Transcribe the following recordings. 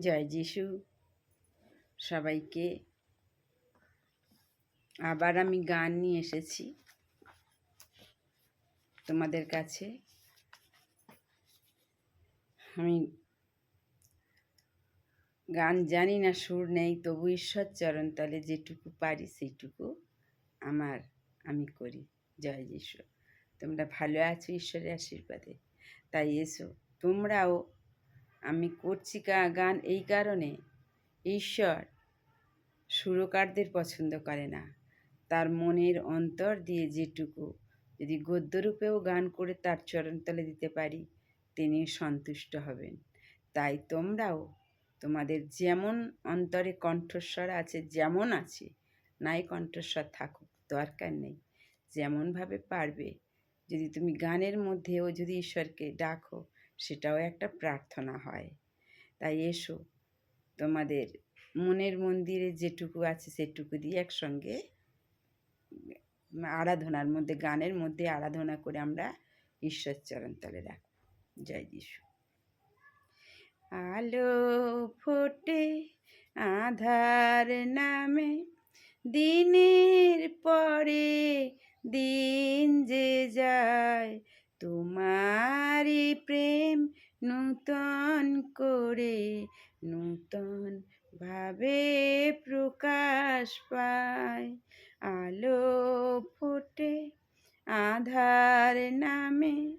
জয় যিশু। সবাইকে আবার আমি গান নিয়ে এসেছি তোমাদের কাছে। আমি গান জানি না, সুর নেই, তবু ঈশ্বর চরণ তলে যেটুকু পারি সেইটুকু আমার আমি করি। জয় যিশু। তোমরা ভালো আছো ঈশ্বরের আশীর্বাদে। তাই এসো, তোমরাও আমি করছি গান এই কারণে? ঈশ্বর সুরকারদের পছন্দ করে না। তার মনের অন্তর দিয়ে যেটুকু, যদি গদ্যরূপেও গান করে তার চরণতলে দিতে পারি, তিনি সন্তুষ্ট হবেন। তাই তোমরাও তোমাদের যেমন অন্তরে কণ্ঠস্বর আছে, যেমন আছে, নাই কণ্ঠস্বর থাকুক, দরকার নেই। যেমনভাবে পারবে, যদি তুমি গানের মধ্যেও যদি ঈশ্বরকে ডাকো সেটাও একটা প্রার্থনা হয়। তাই এসো, তোমাদের মনের মন্দিরে যেটুকু আছে সেটুকু দিয়ে একসঙ্গে আরাধনার মধ্যে, গানের মধ্যে আরাধনা করে আমরা ঈশ্বর চরণ তলে রাখব। জয় যিশু। আলো ফোটে আধার নামে, দিনের পরে দিন যে যায় তোমারই প্রেম নূতন করে নূতন ভাবে প্রকাশ পায়। আলো ফোটে আধার নামে,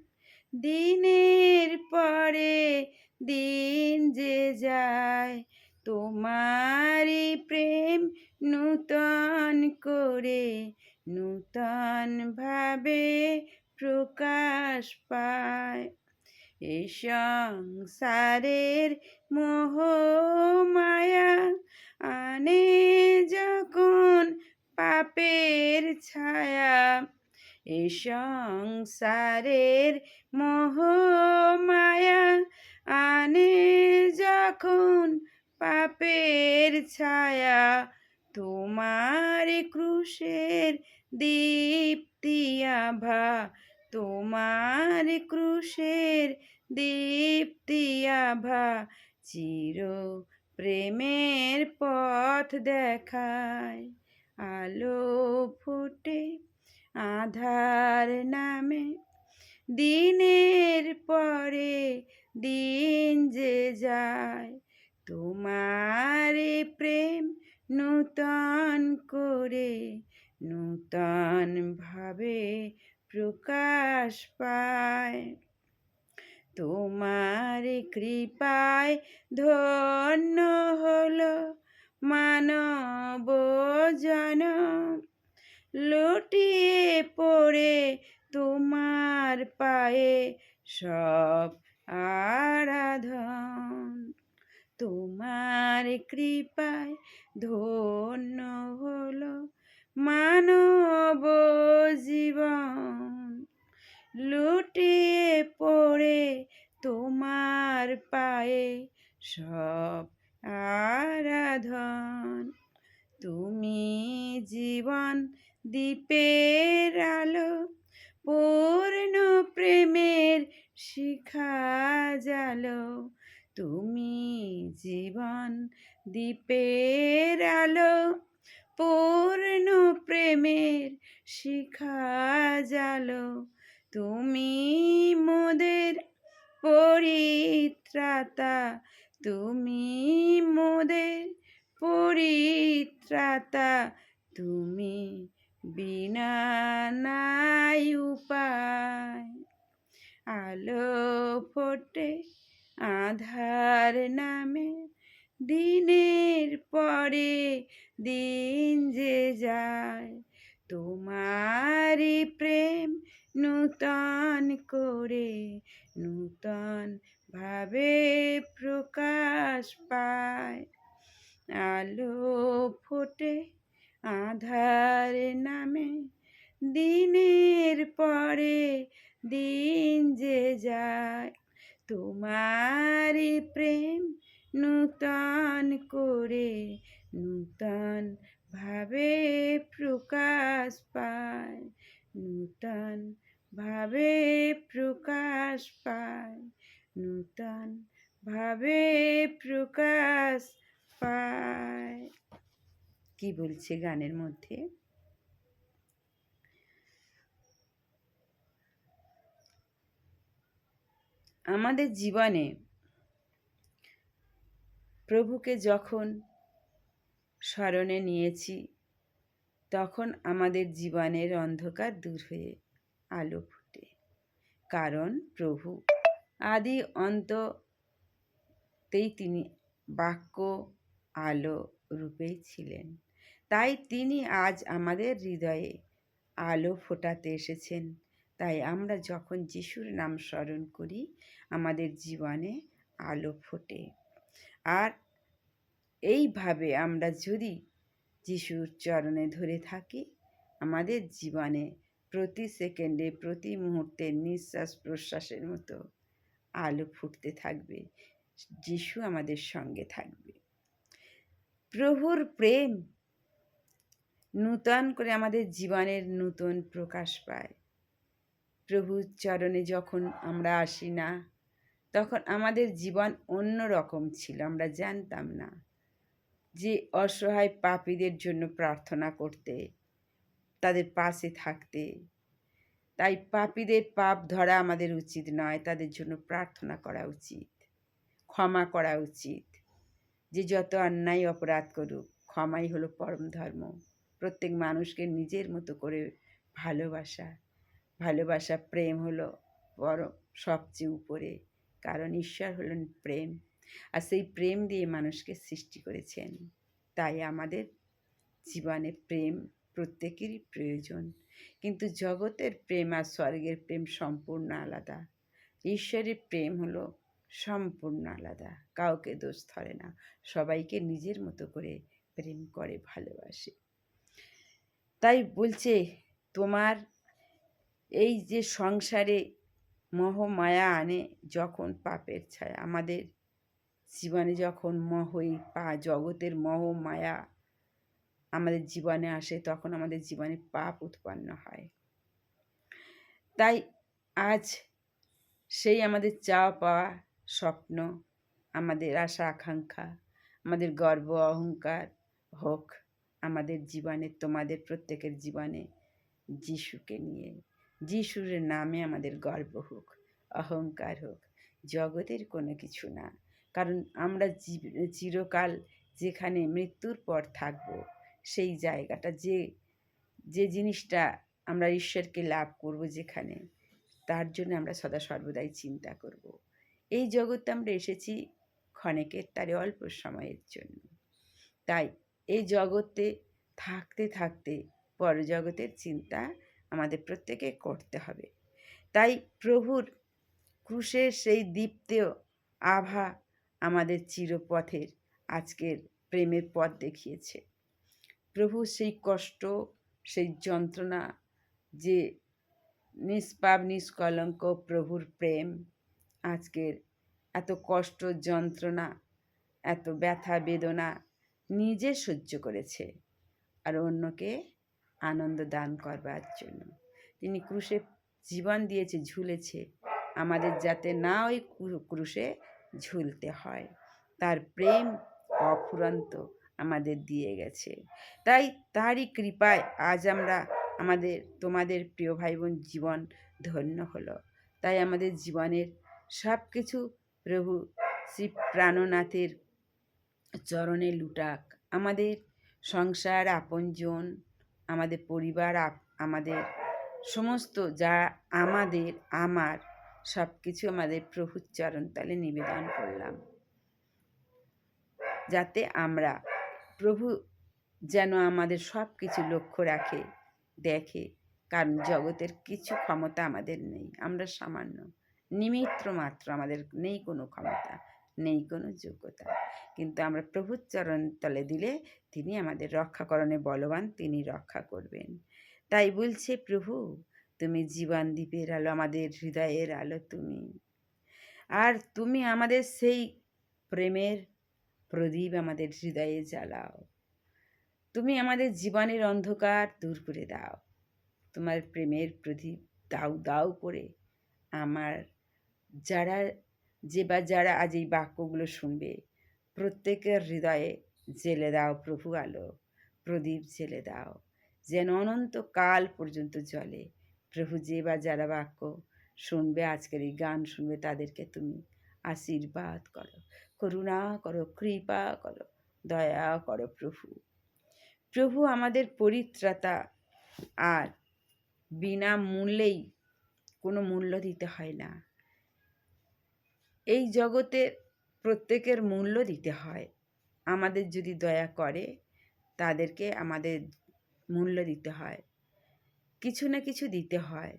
দিনের পরে দিন যে যায়। তোমারই প্রেম নূতন করে নূতন ভাবে প্রকাশ পায়। এই সংসারের মোহ মায়া আনে যখন পাপের ছায়া। এই সংসারের মোহ মায়া আনে যখন পাপের ছায়া। তোমার ক্রুশের দীপ্তি আভা তোমার ক্রুশের দীপ্তি আভা চির প্রেমের পথ দেখায়। আলো ফুটে আধার নামে। দিনের পরে দিন যে যায়, তোমার প্রেম নূতন করে, নূতন ভাবে প্রকাশ পায়। তোমার কৃপায় ধন্য হলো মানব জন লুটিয়ে পড়ে তোমার পায়ে সব আরাধন। তোমার কৃপায় ধন্য হলো মানব জীবন লুটিয়ে পড়ে তোমার পায়ে সব আরাধন। তুমি জীবন দ্বীপের আলো, পূর্ণ প্রেমের শিখা জালো। তুমি জীবন দীপের আলো পূর্ণ প্রেমের শিখা জালো। তুমি মোদের পরিত্রাতা। তুমি মোদের পরিত্রাতা। তুমি বিনা নাই উপায়। আলো ফোটে আধার নামে। দিনের পরে দিন যে যায়, তোমারই প্রেম নূতন করে, নূতন ভাবে প্রকাশ পায়। আলো ফোটে আধার নামে, দিনের পরে দিন যে যায়, তোমারই প্রেম নূতন করে নূতন ভাবে প্রকাশ পায়, নূতন ভাবে প্রকাশ পায়, নূতন ভাবে প্রকাশ পায়। কি বলছে গানের মধ্যে? আমাদের জীবনে প্রভুকে যখন স্মরণে নিয়েছি। তখন আমাদের জীবনের অন্ধকার দূর হয়ে আলো ফুটে। কারণ প্রভু, আদি অন্ততেই তিনি বাক্য আলো রূপেই ছিলেন। তাই তিনি আজ আমাদের হৃদয়ে আলো ফোটাতে এসেছেন। তাই আমরা যখন যিশুর নাম স্মরণ করি, আমাদের জীবনে আলো ফোটে। আর এইভাবে আমরা যদি যিশুর চরণে ধরে থাকি, আমাদের জীবনে প্রতি সেকেন্ডে, প্রতি মুহূর্তে নিঃশ্বাস প্রশ্বাসের মতো আলো ফুটতে থাকবে। যিশু আমাদের সঙ্গে থাকবে। প্রভুর প্রেম নূতন করে আমাদের জীবনের নূতন প্রকাশ পায়। প্রভুর চরণে যখন আমরা আসি না, তখন আমাদের জীবন অন্য রকম ছিল, আমরা জানতাম না। যে অসহায় পাপীদের জন্য প্রার্থনা করতে, তাদের পাশে থাকতে। তাই পাপীদের পাপ ধরা আমাদের উচিত নয়, তাদের জন্য প্রার্থনা করা উচিত, ক্ষমা করা উচিত। যে যত অন্যায় অপরাধ করুক, ক্ষমাই হলো পরম ধর্ম। প্রত্যেক মানুষকে নিজের মতো করে ভালোবাসা ভালোবাসা প্রেম হলো পরম সবচেয়ে উপরে, কারণ ঈশ্বর হলেন প্রেম। আর সেই প্রেম দিয়ে মানুষকে সৃষ্টি করেছেন। তাই আমাদের জীবনে প্রেম প্রত্যেকেরই প্রয়োজন। কিন্তু জগতের প্রেম আর স্বর্গের প্রেম সম্পূর্ণ আলাদা। ঈশ্বরের প্রেম হলো সম্পূর্ণ আলাদা। কাউকে দোষ ধরে না। সবাইকে নিজের মতো করে প্রেম করে, ভালোবাসে। তাই বলছে, তোমার এই যে সংসারে মোহ মায়া আনে যখন পাপের ছায়া, আমাদের জীবনে যখন মহই পা, জগতের মহ, মায়া আমাদের জীবনে আসে, তখন আমাদের জীবনে পাপ উৎপন্ন হয়। তাই আজ সেই আমাদের চাওয়া পাওয়া স্বপ্ন, আমাদের আশা, আকাঙ্ক্ষা, আমাদের গর্ব, অহংকার হোক, আমাদের জীবনে, তোমাদের প্রত্যেকের জীবনে যিশুকে নিয়ে, যিশুর নামে আমাদের গর্ব হোক, অহংকার হোক, জগতের কোনো কিছু না। কারণ আমরা চিরকাল যেখানে মৃত্যুর পর থাকব, সেই জায়গাটা, যে যে জিনিসটা আমরা ঈশ্বরকে লাভ করব যেখানে, তার জন্য আমরা সদা সর্বদাই চিন্তা করব। এই জগতে আমরা এসেছি ক্ষণেকের তারে অল্প সময়ের জন্য। তাই এই জগতে থাকতে থাকতে পরজগতের চিন্তা আমাদের প্রত্যেকে করতে হবে। তাই প্রভুর ক্রুশের সেই দীপ্তেও আভা আমাদের চিরপথের আজকের প্রেমের পথ দেখিয়েছে। প্রভু সেই কষ্ট, সেই যন্ত্রণা, যে নিষ্পাপ, নিষ্কলঙ্ক প্রভুর প্রেম, আজকের এত কষ্ট, যন্ত্রণা, এত ব্যথা, বেদনা নিজে সহ্য করেছে আর অন্যকে আনন্দ দান করবার জন্য। তিনি ক্রুশে জীবন দিয়েছে, ঝুলেছে, আমাদের যাতে না ওই ক্রুশে ঝুলতে হয়। তার প্রেম অফুরন্ত আমাদের দিয়ে গেছে। তাই তারই কৃপায় আজ আমরা আমাদের, তোমাদের প্রিয় ভাই বোন জীবন ধন্য হলো। তাই আমাদের জীবনের সব কিছু প্রভু শ্রী প্রাণনাথের চরণে লুটাক। আমাদের সংসার আপনজন, আমাদের পরিবার আমাদের সমস্ত যা আমাদের, আমার সব কিছু আমাদের প্রভুর চরণ তালে নিবেদন করলাম। যাতে আমরা প্রভু যেন আমাদের সব কিছু লক্ষ্য রাখে, দেখে, কারণ জগতের কিছু ক্ষমতা আমাদের নেই, আমরা সামান্য নিমিত্র মাত্র আমাদের নেই কোনো ক্ষমতা, নেই কোনো যোগ্যতা। কিন্তু আমরা প্রভুর চরণ তলে দিলে তিনি আমাদের রক্ষাকরণে বলবান, তিনি রক্ষা করবেন। তাই বলছে প্রভু তুমি জীবন দ্বীপের আলো, আমাদের হৃদয়ের আলো তুমি। আর তুমি আমাদের সেই প্রেমের প্রদীপ আমাদের হৃদয়ে জ্বালাও। তুমি আমাদের জীবনের অন্ধকার দূর করে দাও। তোমার প্রেমের প্রদীপ দাউ দাউ করে আমার যারা যে বা যারা আজ এই বাক্যগুলো শুনবে, প্রত্যেকের হৃদয়ে জেলে দাও প্রভু আলো, প্রদীপ জেলে দাও, যেন অনন্ত কাল পর্যন্ত জ্বলে। প্রভু যে বা যারা বাক্য শুনবে, আজকের এই গান শুনবে তাদেরকে তুমি আশীর্বাদ করো। করুণা করো, কৃপা করো, দয়া করো প্রভু। প্রভু আমাদের পরিত্রাতা আর বিনা মূল্যেই কোনো মূল্য দিতে হয় না। এই জগতে প্রত্যেকের মূল্য দিতে হয়। আমাদের যদি দয়া করে, তাদেরকে আমাদের মূল্য দিতে হয়। কিছু না কিছু দিতে হয়।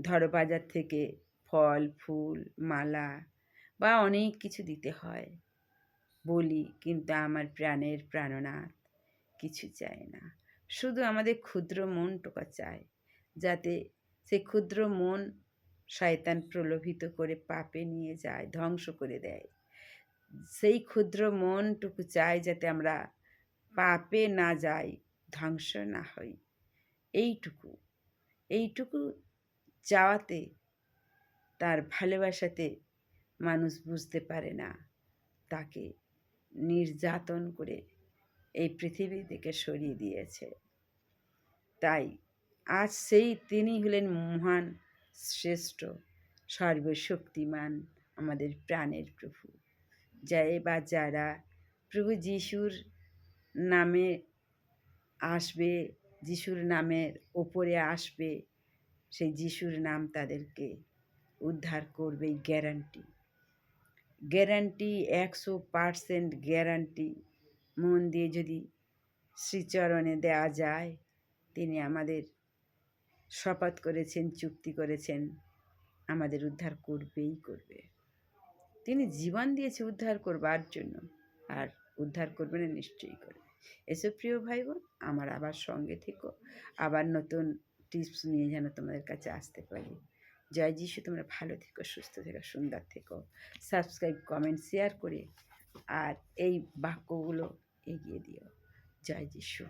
ধরো বাজার থেকে ফল, ফুল, মালা বা অনেক কিছু দিতে হয়। বলি, কিন্তু আমার প্রাণের প্রাণনাথ কিছু চায় না। শুধু আমাদের ক্ষুদ্র মনটুকা চায়, যাতে সে ক্ষুদ্র মন শয়তান প্রলোভিত করে পাপে নিয়ে যায়, ধ্বংস করে দেয়। সেই ক্ষুদ্র মনটুকু চায় যাতে আমরা পাপে না যাই, ধ্বংস না হই। এইটুকু এইটুকু চাওয়াতে তার ভালোবাসাতে মানুষ বুঝতে পারে না। তাকে নির্যাতন করে এই পৃথিবী থেকে সরিয়ে দিয়েছে। তাই আজ সেই তিনি হলেন মহান, শ্রেষ্ঠ, সর্বশক্তিমান আমাদের প্রাণের প্রভু। জয় বা যারা প্রভু যিশুর নামে আসবে যিশুর নামের ওপরে আসবে, সেই যিশুর নাম তাদেরকে উদ্ধার করবে গ্যারান্টি গ্যারান্টি একশো পারসেন্ট গ্যারান্টি মন দিয়ে যদি শ্রীচরণে দেওয়া যায়, তিনি আমাদের শপথ করেছেন, চুক্তি করেছেন, আমাদের উদ্ধার করবেই করবে। তিনি জীবন দিয়েছে উদ্ধার করবার জন্য। আর উদ্ধার করবে না, নিশ্চয়ই করবে। এসব প্রিয় ভাই বোন আমার আবার সঙ্গে থেকো। আবার নতুন টিপস নিয়ে যেন তোমাদের কাছে আসতে পারি। জয় যিশু, তোমরা ভালো থেকো, সুস্থ থেকো, সুন্দর থেকো। সাবস্ক্রাইব কমেন্ট শেয়ার করে আর এই বাক্যগুলো এগিয়ে দিও। জয় যিশু।